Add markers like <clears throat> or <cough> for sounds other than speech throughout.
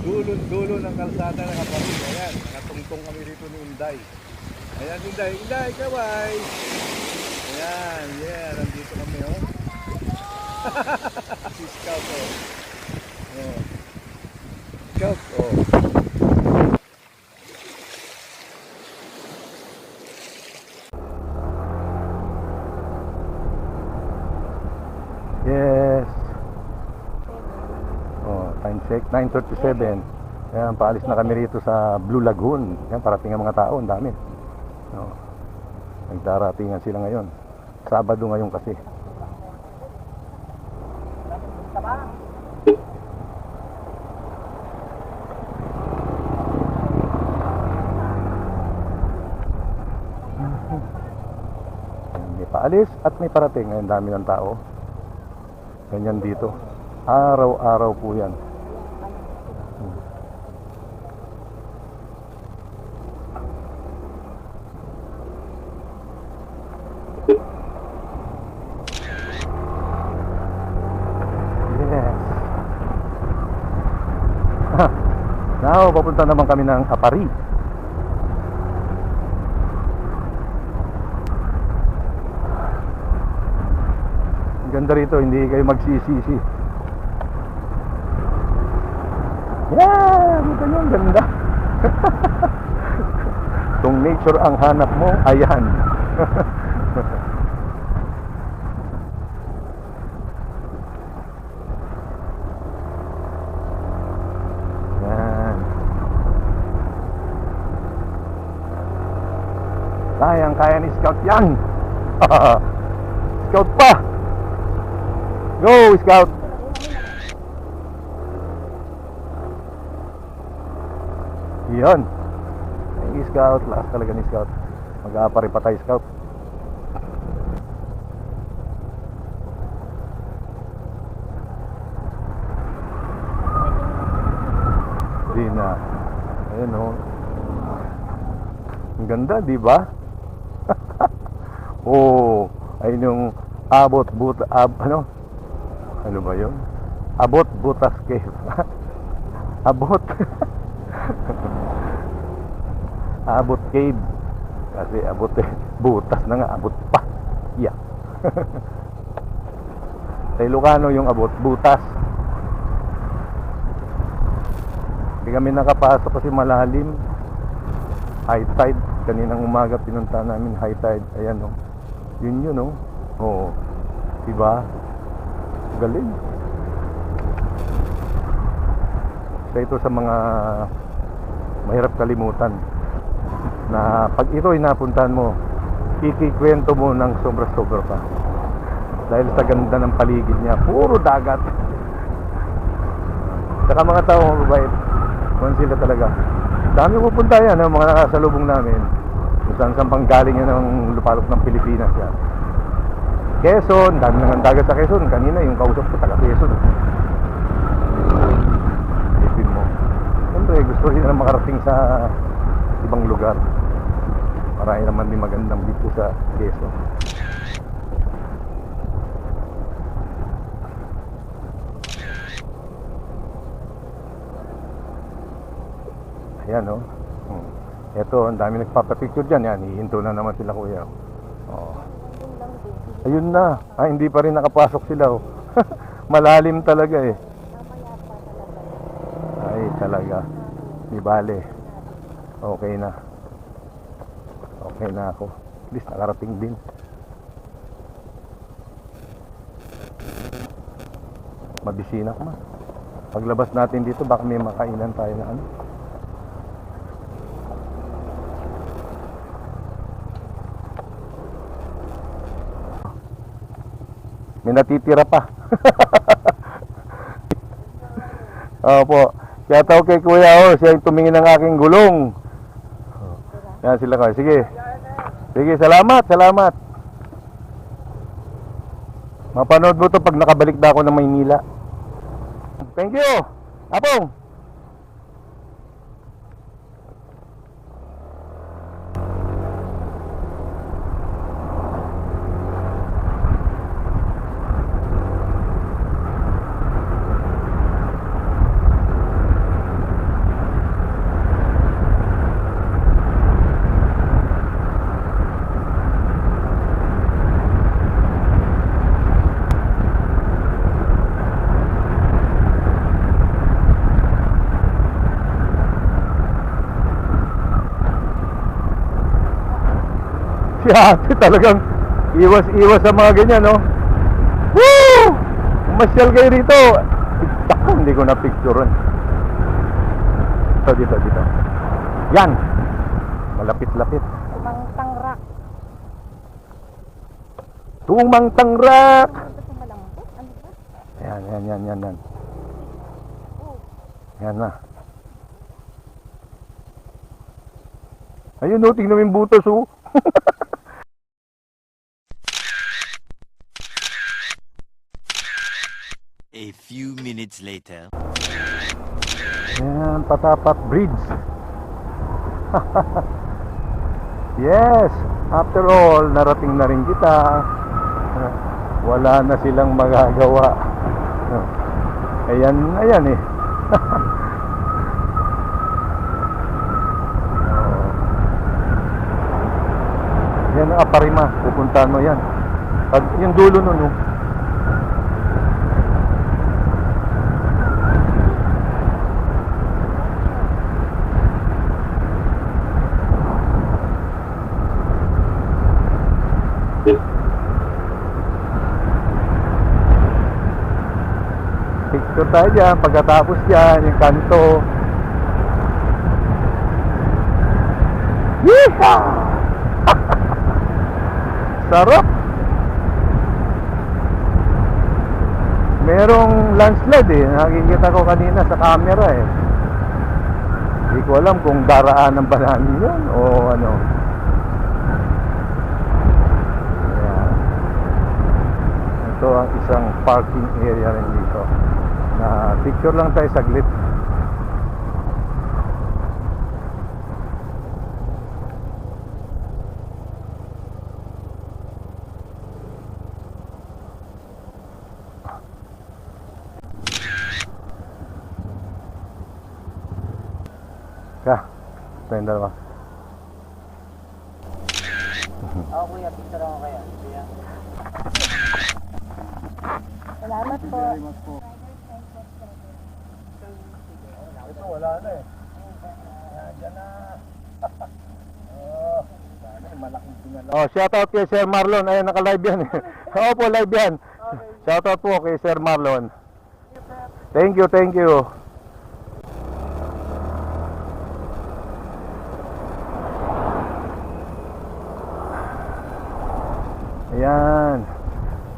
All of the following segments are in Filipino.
dulo-dulo ng kalsada ng kapatid. Ayan, nakatungtong kami rito ni Inday. Ayan, Inday. Inday, kaway! Ayan, yeah, nandito kami, oh. <laughs> si Scout, oh. oh. Scout, oh. Yes. Oh, time check, 9.37. Ayan, paalis na kami rito sa Blue Lagoon. Ayan, parating ang mga tao, ang dami. Oh. Nagdaratingan sila ngayon. Sabado ngayon kasi. Paalis at may parating. Ayan, dami ng tao. Ganyan dito. Araw-araw po yan. Hmm. Yes. Papunta naman kami ng Apari. Ganda rito, hindi kayo magsisisi. Yeah! Kita nyo, ganda. <laughs> Kung nature ang hanap mo, ayan. <laughs> Yan. Kayang kaya ni Scout yan. <laughs> Scout pa. Go, Scout. Yan. Ay, Scout. Lakas talaga ni Scout. Mag-aapari Scout. Di na. Ayun oh. Ang ganda, di ba? Oh, ayun yung abot buta ab, ano? Ano ba 'yon? Abot butas cave. <laughs> abot. <laughs> abot cave. Kasi abot eh. Butas na nga, abot pa. Yeah. <laughs> Sa Ilocano yung abot, butas. Hindi kami nakapasok kasi malalim. High tide. Kaninang umaga pinunta namin high tide. Ayan o. Yun yun o. Oo. Diba? Galing. Isa ito sa mga mahirap kalimutan na pag ito ay napuntahan mo, ikikwento mo ng sobra-sobra pa. Dahil sa ganda ng paligid niya, puro dagat. Saka mga tao mababait. Kung sila talaga. Dami pupunta yan, ang mga nakasalubong namin. Kung saan saan pang galing yan ng lupalok ng Pilipinas yan. Quezon, dami na ng dagat sa Quezon. Kanina yung kausap ko taga Quezon. Isipin mo. Siyempre, gusto rin na makarating sa ibang lugar. Marami naman din magandang dito sa Quezon. Ayan oh. Ito, ang dami nagpapapicture dyan. Yan, hihinto na naman sila kuya. Oh. Ayun na. Ah, hindi pa rin nakapasok sila oh. <laughs> Malalim talaga eh. Ay, talaga. Di bale. Okay na. Okay na ako. At least nakarating din. Mabisina ko man. Paglabas natin dito, baka may makainan tayo na ano. May natitira pa. <laughs> Opo. Kaya tao kay Kuya, oh, siya yung tumingin ng aking gulong. Yan sila ko. Sige. Sige, salamat, salamat. Mapanood mo to pag nakabalik na ako ng Maynila. Thank you. Apong. Ate talagang iwas-iwas sa mga ganyan, no? Woo! Umasyal kayo rito. Tako, hindi ko na-picturean. Dito, dito, dito. Yan! Malapit-lapit. Ibang tangrak. Tumang tangrak! Ano? Ano? Yan, yan, yan, yan, yan. Yan na. Ayun, no, tingnan mo yung butas, oh. <laughs> A few later. Yan, Patapat Bridge. <laughs> yes, after all, narating na rin kita. Wala na silang magagawa. Ayan, ayan eh. <laughs> yan ang aparima, pupuntahan mo yan. Pag yung dulo nun, oh. Picture tayo dyan, pagkatapos dyan, yung kanto. Yeehaw! <laughs> Sarap! Merong landslide eh, nakikita ko kanina sa camera eh. Hindi ko alam kung daraanan ba namin yun o ano. Ito ang isang parking area rin dito. Na picture lang tayo saglit. Ka, tayong dalawa. Ako kuya, picture ako kaya. Kuya. Salamat po. Ito wala na eh. Diyan na. oh, malaking tingala. Oh, shout out kay Sir Marlon. Ayun, naka-live yan. <laughs> eh. Oo po, live yan. Shout out po kay Sir Marlon. Thank you, thank you. Ayan.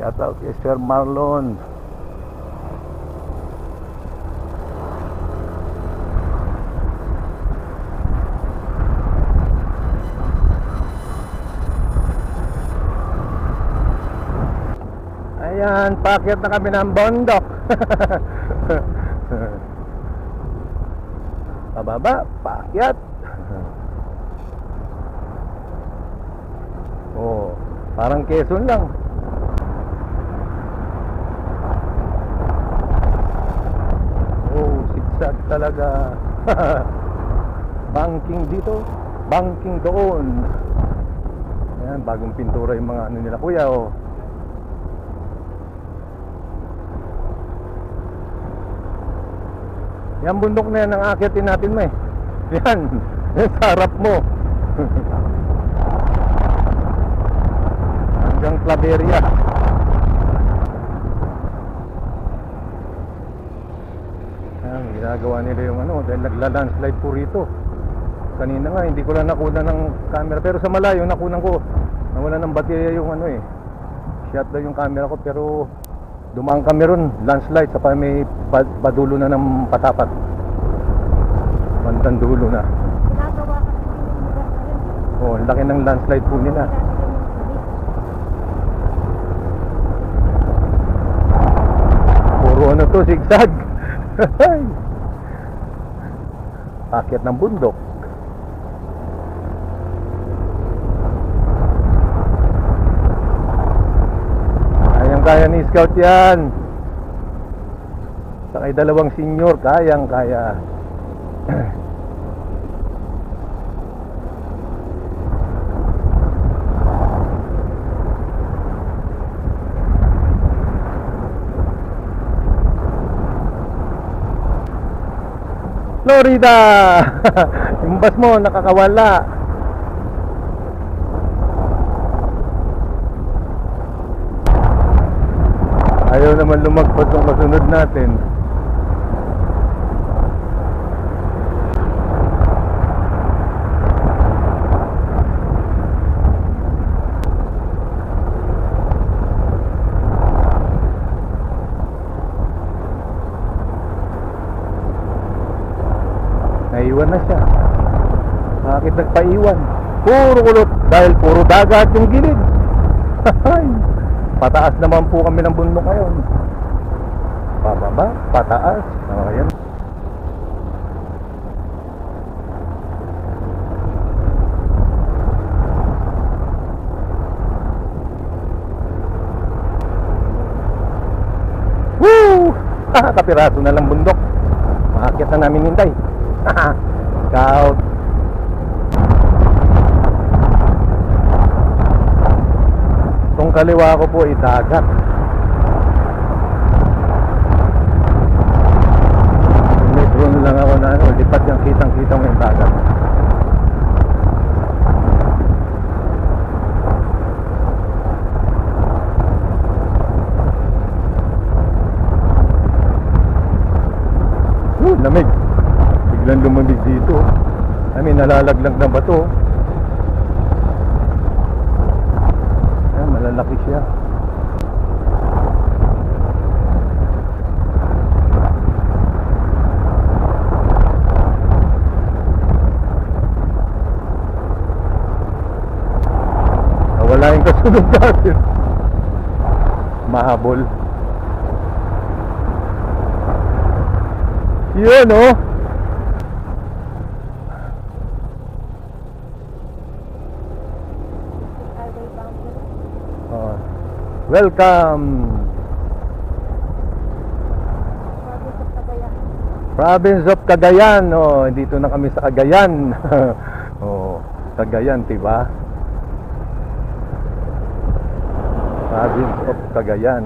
Shout out kay Sir Marlon. Ayan, pakyat na kami ng bundok. <laughs> Pababa, pakyat. <laughs> oh, parang Quezon lang. Oh, sigsag talaga. <laughs> banking dito, banking doon. Ayan, bagong pintura yung mga ano nila. Kuya, oh. Yan bundok na yan ang akitin natin eh. Yan. <laughs> Yan sa harap mo. <laughs> Hanggang Claveria. Yan, ginagawa nila yung ano, dahil nagla-landslide po rito. Kanina nga, hindi ko lang nakuna ng camera. Pero sa malayo, nakunan ko. Nawala ng baterya yung ano eh. Shot daw yung camera ko pero dumaan kami ron, landslide sa may pa- padulo na ng patapat. Bandang dulo na. Oh, laki ng landslide po nila. Puro ano to, zigzag. Akyat ng bundok. Kaya ni Scout yan. Sakay dalawang senior, kayang kaya. <clears throat> Florida! <laughs> yung bus mo nakakawala. Ayaw naman lumagpas ng kasunod natin. Naiwan na siya. Bakit nagpaiwan? Puro kulot dahil puro dagat yung gilid. <laughs> Pataas naman po kami ng bundok ngayon. Pababa, pataas. Oh, ayan. Woo! <laughs> Kapiraso na lang bundok. Makakit na namin hintay. Scout. <laughs> Itong kaliwa ko po ay dagat. May drone lang ako na ano, lipat yung kitang-kita mo yung dagat. Lamig. Biglang lumamig dito. I mean, nalalaglag na bato. Ayan, malalaki siya. Nawala yung kasunod <laughs> natin. Mahabol. Yun, oh. Welcome. Province of Cagayan. Oh, dito na kami sa Cagayan. <laughs> oh, Cagayan, 'di ba? Province of Cagayan.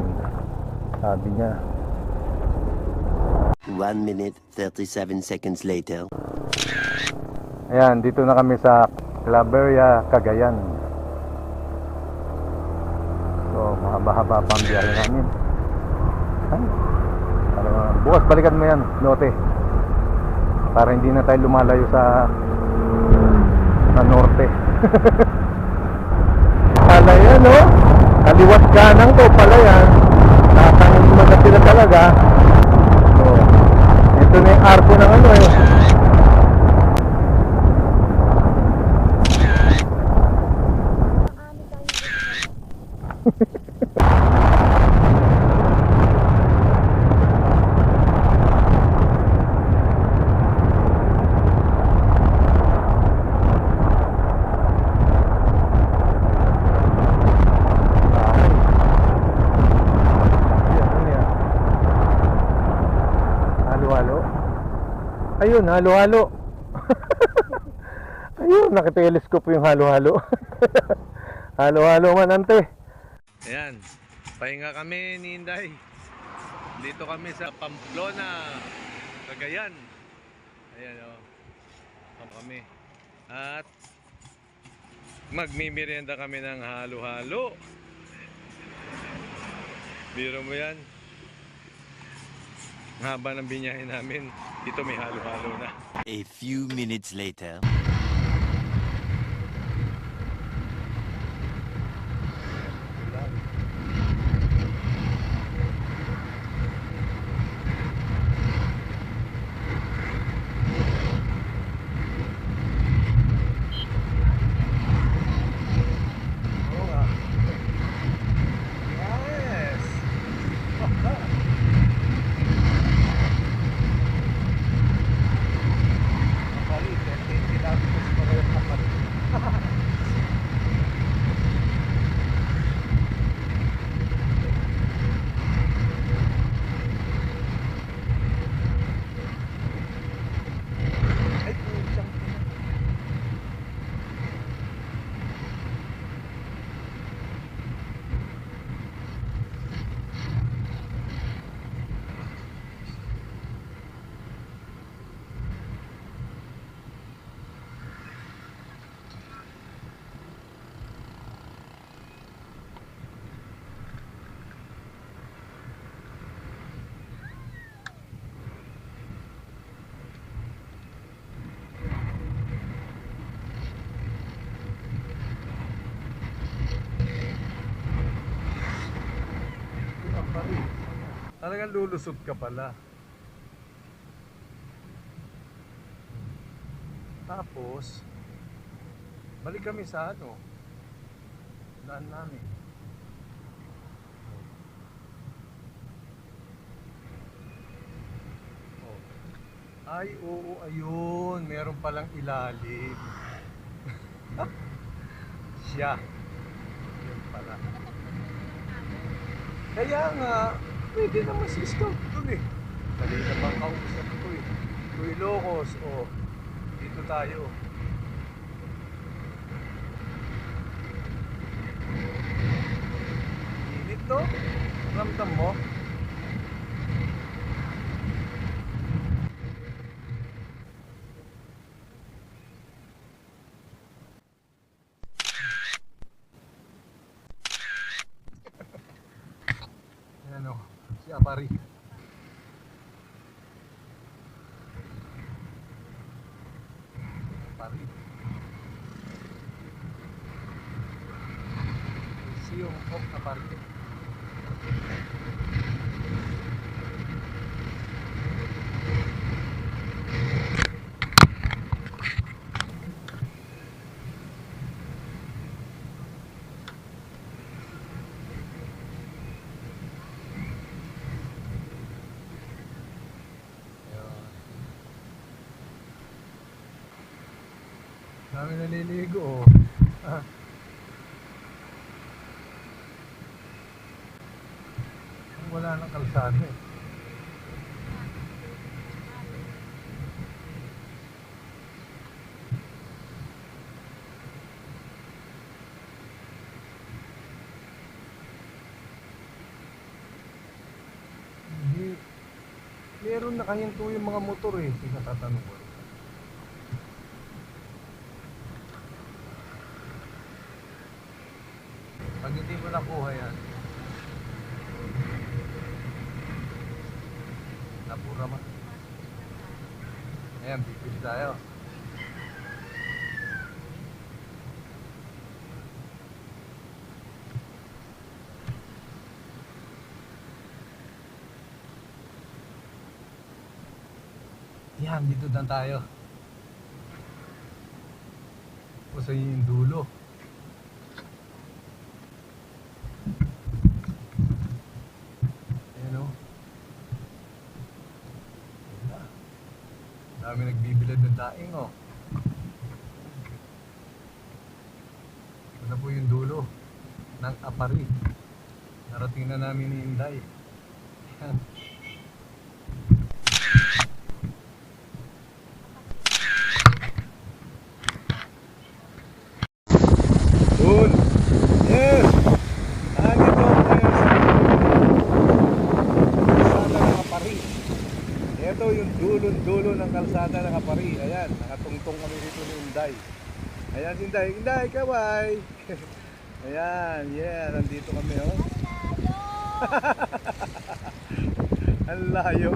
Sabi niya. One minute, 37 seconds later. Ayan, dito na kami sa Claveria, Cagayan. So, mahaba-haba pa ang biyahe namin. Ay, parang- bukas balikan mo yan, lote. Para hindi na tayo lumalayo sa sa norte. <laughs> Pala yan, no? Kaliwat kanang to pala yan. Nakakanin mo na sila talaga. So, ito na yung arko ng ano eh. Ano tayo dito? Halo-halo. Ayun, halo-halo. <laughs> Ayun, nakitelescope yung halo-halo. <laughs> halo-halo man, ante. Ayan, pahinga kami ni Inday. Dito kami sa Pamplona, Cagayan. Ayan o. Oh. kami. At magmimerienda kami ng halo-halo. Biro mo yan. Haba ng binyahe namin. Dito may halo-halo na. A few minutes later. Talagang lulusot ka pala. Tapos, balik kami sa ano, daan namin. Oh. Ay, oo, ayun. Meron palang ilalim. <laughs> Siya. Yun pala. Kaya nga, pwede naman si Scout dun eh. Dali na bang kausap ko eh. Kuy Locos, o. Dito tayo. Init to. Ramdam mo? <laughs> Ayan o, si Apari. Apari. Si yung Hawk Apari. Ayan. Dami naliligo oh. Ah. Wala nang kalsada eh. Meron na kahinto yung mga motor eh. Pinatatanong ko. Pag hindi mo nakuha yan, napura ma. Ayan, bibili tayo. Yan, dito na tayo. O sa yung dulo. Ayan o. Wala. Dami nagbibilad ng daing o. Ito na po yung dulo ng apari. Narating na namin ni Inday. Ayan. Doon. Yes. Nandito tayo sa kalsada ng Kapari. Ito yung dulo-dulo ng kalsada ng Kapari. Ayan, nakatungtong kami dito ni Inday. Ayan si Inday. Inday, kaway. <laughs> Ayan, yeah, nandito kami oh. <laughs> Ang layo.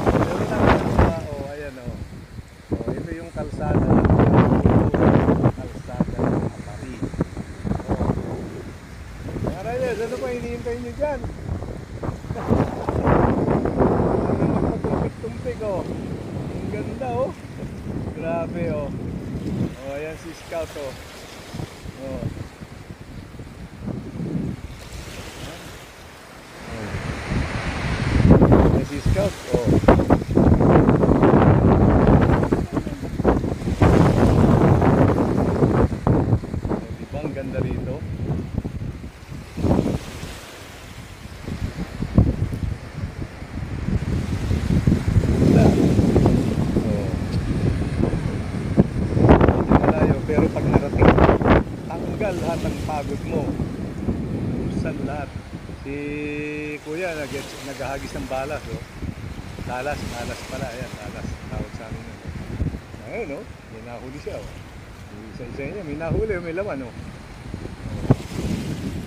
Pero nakakatawa, oh, ayan oh. Oh, ito yung kalsada kalsada ng Kapari. Oh. Mga Reyes, ano pa hinihintay niyo dyan? ano magpatumpik-tumpik oh. Ang ganda oh. Grabe oh. Oh, ayan si Scout oh. Oh. Ayan si Scout oh. Oh, di ba ang ganda rito? Wala. Oh. Hindi malayo, pero pag narating, tanggal lahat ang pagod mo. Busan lahat. Si Kuya nag naghahagis ng balas, oh. Talas, talas pala, ayan, talas. Tawag sa amin yun. Ayun, oh. May nahuli siya, oh. Isa-isa niya, may nahuli, may laman, oh.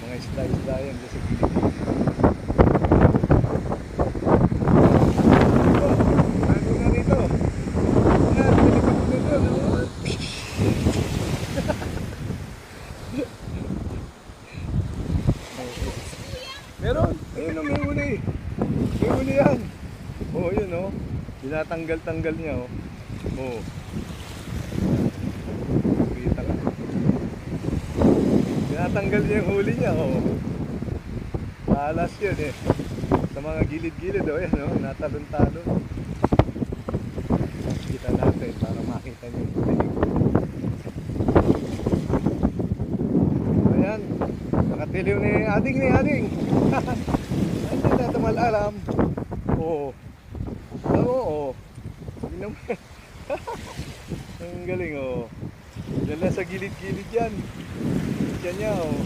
Mga isda-isda yan sa gilid. Oh, nandun na rito. Yan, helicopter doon, oh. Meron. Ayun ang may huli. oh. Tinatanggal-tanggal niya, oh. Oh. Kita ka. Tinatanggal niya yung huli niya, oh. Malas yun, eh. Sa mga gilid-gilid, oh, yan, oh. Natalon-talon. Kita natin para makita niyo yung tinig. Ayan. Nakatiliw ni ading ni ading. <laughs> Ay, hindi na tamal alam. Oo. Alam oo. Hindi naman. <laughs> Ang galing, oo. Diyan lang sa gilid-gilid yan. Diyan niya, oo.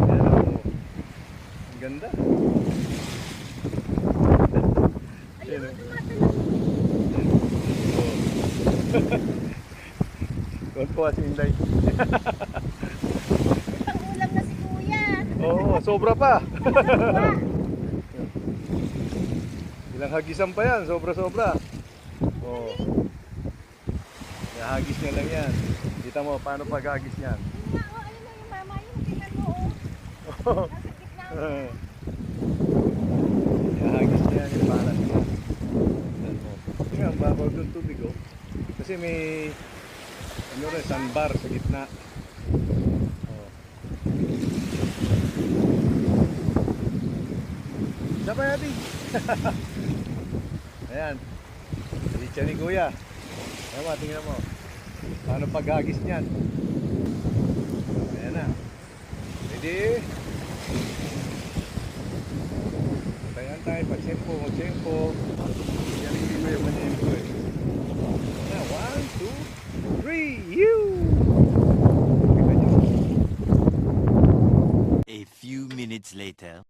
Ayan, oo. Ang ganda. Oo. Oo. <laughs> Tuwan si Inday. Ang ulam na si kuya. Oo, sobra pa. Wah, Ilang hagisan pa yan, sobra-sobra. Oo. hagis niya lang yan. Kita mo, paano paghagis niyan? nga, oh, ayun na yung mama yung tingnan mo, oh. Nasa gitna. oh. Ihagis niya yan yung balas niya. Yan mo. Tingnan, ang babaw ng tubig, oh. Kasi may, ano rin, sandbar sa gitna. Oh. Pa natin. <laughs> Ayan. Dicha ni Kuya. Ayan mo, tingnan mo. Paano paghagis niyan? Ayan na. Ready? Tayan tayo, pag-sempo, mag-sempo. Yan hindi ko yung manempo eh. Na, one, two, three, you! A few minutes later.